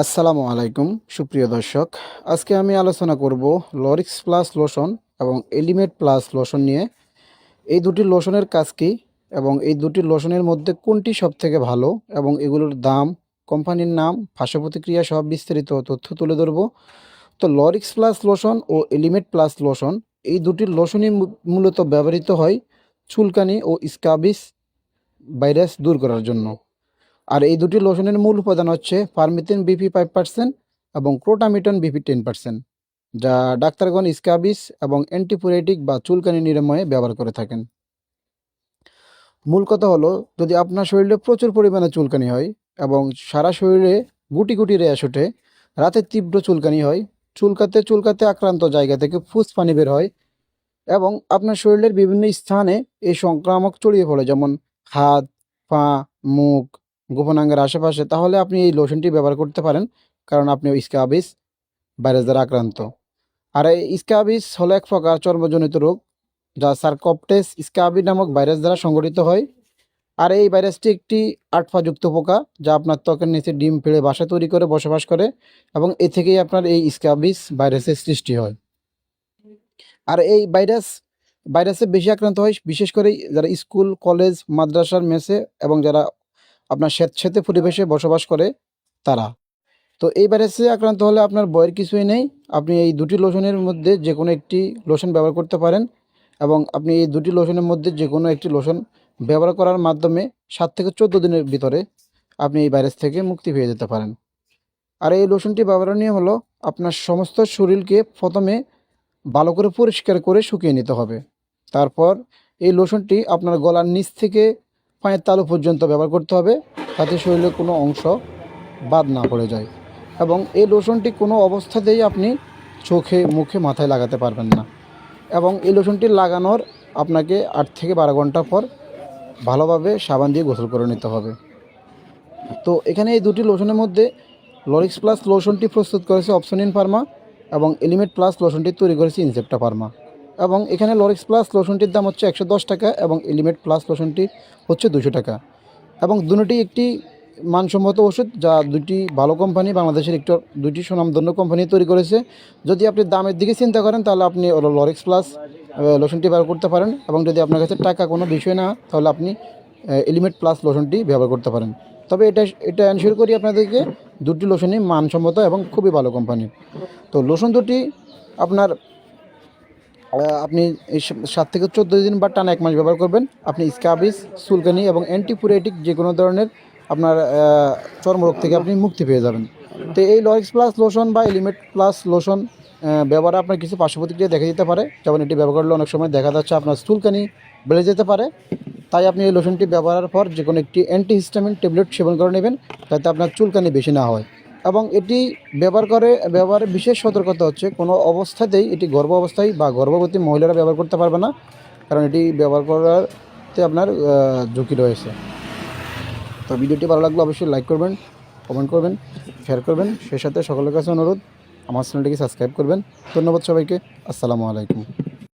আসসালামু আলাইকুম, সুপ্রিয় দর্শক। আজকে আমি আলোচনা করব লরিক্স প্লাস লোশন এবং এলিমেট প্লাস লোশন নিয়ে। এই দুটি লোশনের কাজ কী এবং এই দুটি লোশনের মধ্যে কোনটি সবথেকে ভালো এবং এগুলোর দাম, কোম্পানির নাম ভাষা প্রতিক্রিয়া সব বিস্তারিত তথ্য তুলে ধরবো। তো লরিক্স প্লাস লোশন ও এলিমেট প্লাস লোশন এই দুটি লোশনই মূলত ব্যবহৃত হয় চুলকানি ও স্কাবিস ভাইরাস দূর করার জন্য। আর এই দুটি লোশনের মূল উপাদান হচ্ছে ফার্মিথিন বিপি ফাইভ পার্সেন্ট এবং ক্রোটামিটন বিপি টেন পার্সেন্ট যা ডাক্তারগণ স্কাবিস এবং অ্যান্টিপোরেটিক বা চুলকানি নিরাময়ে ব্যবহার করে থাকেন। মূল কথা হলো, যদি আপনার শরীরে প্রচুর পরিমাণে চুলকানি হয় এবং সারা শরীরে গুটি গুটি র্যাশ ওঠে, রাতে তীব্র চুলকানি হয়, চুলকাতে চুলকাতে আক্রান্ত জায়গা থেকে ফুস পানি বের হয় এবং আপনার শরীরের বিভিন্ন স্থানে এই সংক্রামক ছড়িয়ে পড়ে, যেমন হাত, পা, মুখ গোপনাঙ্গের আশেপাশে, তাহলে আপনি এই লোশনটি ব্যবহার করতে পারেন, কারণ আপনি স্কাবিস ভাইরাস দ্বারা আক্রান্ত। আর এই স্কাবিস হলো এক প্রকার চর্মজনিত রোগ, যা সার্কপটেস স্কাবি নামক ভাইরাস দ্বারা সংগঠিত হয়। আর এই ভাইরাসটি একটি আটফাযুক্ত পোকা, যা আপনার ত্বকের নিচে ডিম, ফেলে বাসা তৈরি করে বসবাস করে এবং এ থেকেই আপনার এই স্কাবিস ভাইরাসের সৃষ্টি হয়। আর এই ভাইরাস, ভাইরাসে বেশি আক্রান্ত হয়, বিশেষ করে যারা স্কুল, কলেজ, মাদ্রাসার মেসে এবং যারা আপনার স্যাঁতস্যাঁতে পরিবেশে বসবাস করে তারা। তো এই ভাইরাসে আক্রান্ত হলে আপনার বয়ের কিছুই নেই। আপনি এই দুটি লোশনের মধ্যে যে কোনো একটি লোশন ব্যবহার করতে পারেন এবং আপনি এই দুটি লোশনের মধ্যে যে কোনো একটি লোশন ব্যবহার করার মাধ্যমে সাত থেকে চোদ্দ দিনের ভিতরে আপনি এই ভাইরাস থেকে মুক্তি পেয়ে যেতে পারেন। আর এই লোশনটি ব্যবহারণীয় হলো আপনার সমস্ত শরীরকে প্রথমে ভালো করে পরিষ্কার করে শুকিয়ে নিতে হবে। তারপর এই লোশনটি আপনার গলার নিচ থেকে পায়ের তালু পর্যন্ত ব্যবহার করতে হবে যাতে শরীরের কোনো অংশ বাদ না পড়ে যায়। এবং এই লোশনটি কোনো অবস্থাতেই আপনি চোখে, মুখে, মাথায় লাগাতে পারবেন না। এবং এই লোশনটি লাগানোর আপনাকে আট থেকে বারো ঘণ্টা পর ভালোভাবে সাবান দিয়ে গোসল করে নিতে হবে। তো এখানে এই দুটি লোশনের মধ্যে লরিক্স প্লাস লোশনটি প্রস্তুত করেছে অপশনিন ফার্মা এবং এলিমেট প্লাস লোশনটি তৈরি করেছে ইনসেপ্টা ফার্মা। এবং এখানে লরিক্স প্লাস লোশনটির দাম হচ্ছে একশো দশ টাকা এবং এলিমেট প্লাস লোশনটি হচ্ছে দুশো টাকা। এবং দুটি একটি মানসম্মত ওষুধ যা দুটি ভালো কোম্পানি বাংলাদেশের একটু দুটি সুনামধন্য কোম্পানি তৈরি করেছে। যদি আপনি দামের দিকে চিন্তা করেন, তাহলে আপনি লরিক্স প্লাস লোশনটি ব্যবহার করতে পারেন এবং যদি আপনার কাছে টাকা কোনো বিষয় না, তাহলে আপনি এলিমেট প্লাস লোশনটি ব্যবহার করতে পারেন। তবে এটা এটা এনশিওর করি আপনাদেরকে, দুটি লোশনই মানসম্মত এবং খুবই ভালো কোম্পানি তো লোশন দুটি আপনার আপনি সাত থেকে চোদ্দ দিন বা টানা এক মাস ব্যবহার করবেন। আপনি স্কাবিস সুলকানি এবং অ্যান্টিপুরেটিক যে কোনো ধরনের আপনার চর্মরোগ থেকে আপনি মুক্তি পেয়ে যাবেন। তো এই লরিক্স প্লাস লোশন বা এলিমেট প্লাস লোশন ব্যবহারে আপনার কিছু পার্শ্ব প্রতিক্রিয়া দেখা যেতে পারে। যেমন এটি ব্যবহার করলে অনেক সময় দেখা যাচ্ছে আপনার চুলকানি বেড়ে যেতে পারে। তাই আপনি এই লোশনটি ব্যবহারের পর যে কোনো একটি অ্যান্টিহিস্টামিন ট্যাবলেট সেবন করে নেবেন, যাতে আপনার চুলকানি বেশি না হয়। এবং এটি ব্যবহার করে, ব্যবহারে বিশেষ সতর্কতা হচ্ছে, কোনো অবস্থাতেই এটি গর্ভ অবস্থায় বা গর্ভবতী মহিলারা ব্যবহার করতে পারবে না, কারণ এটি ব্যবহার করাতে আপনার ঝুঁকি রয়েছে। তো ভিডিওটি ভালো লাগলে অবশ্যই লাইক করবেন কমেন্ট করবেন শেয়ার করবেন। সেই সাথে সকলের কাছে অনুরোধ, আমার চ্যানেলটিকে সাবস্ক্রাইব করবেন। ধন্যবাদ সবাইকে, আসসালামু আলাইকুম।